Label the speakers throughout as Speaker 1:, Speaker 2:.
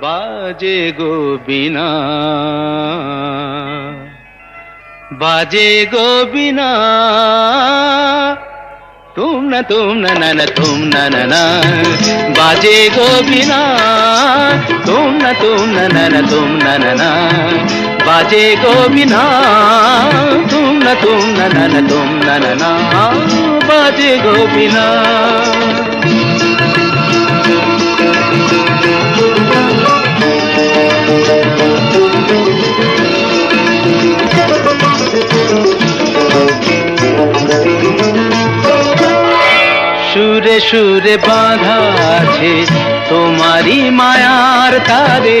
Speaker 1: বাজে গো বিনা বাজে গো বিনা তুম না তুম না না না, তুম না না না। বাজে গো বিনা তুম না তুম না না না, তুম না না না। বাজে গো বিনা তুম না তুম না না না তুম না না না বাজে গো বিনা সুরে সুরে বাঁধা আছে তোমারই মায়ার তারে।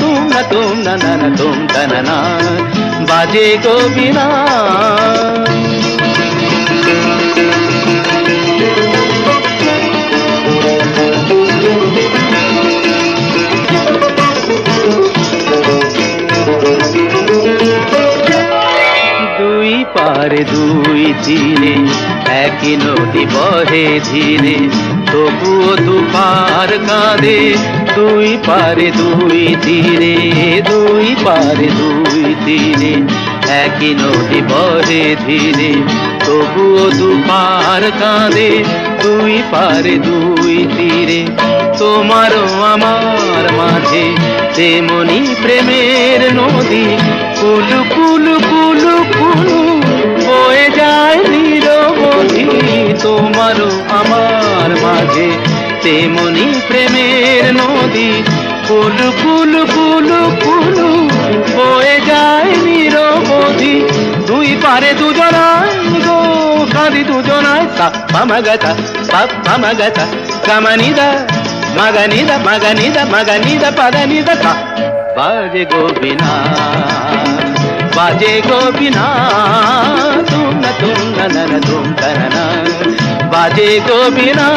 Speaker 1: বাজে গোবিনা দুই পারে দুই তীরে একই নদী বহে ধীরে তবুও দুপার কাঁদে। দুই পারে দুই তীরে দুই পারে দুই একই নদী বহে ধীরে তবুও দুপার কাঁদে, দুই পারে দুই তীরে। তোমারও আমার মাঝে তেমনি প্রেমের নদী। কুলু কুলু কুলু কুলু বয়ে যায় নিরবধি। তোমারও আমার মাঝে তেমনি প্রেমের নদী। কুলু কুলু কুলু কুলু কারে দুজনাই গো কারি দুজনাই তপ্প মগত তপ্প মগত গমনিদ మగనిద మగనిద మగనిద పదనిద బాజే గోపినా బాజే గోపినా తుంగ తుంగ నన తుంగ నన బాజే గోపినా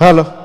Speaker 2: Hello.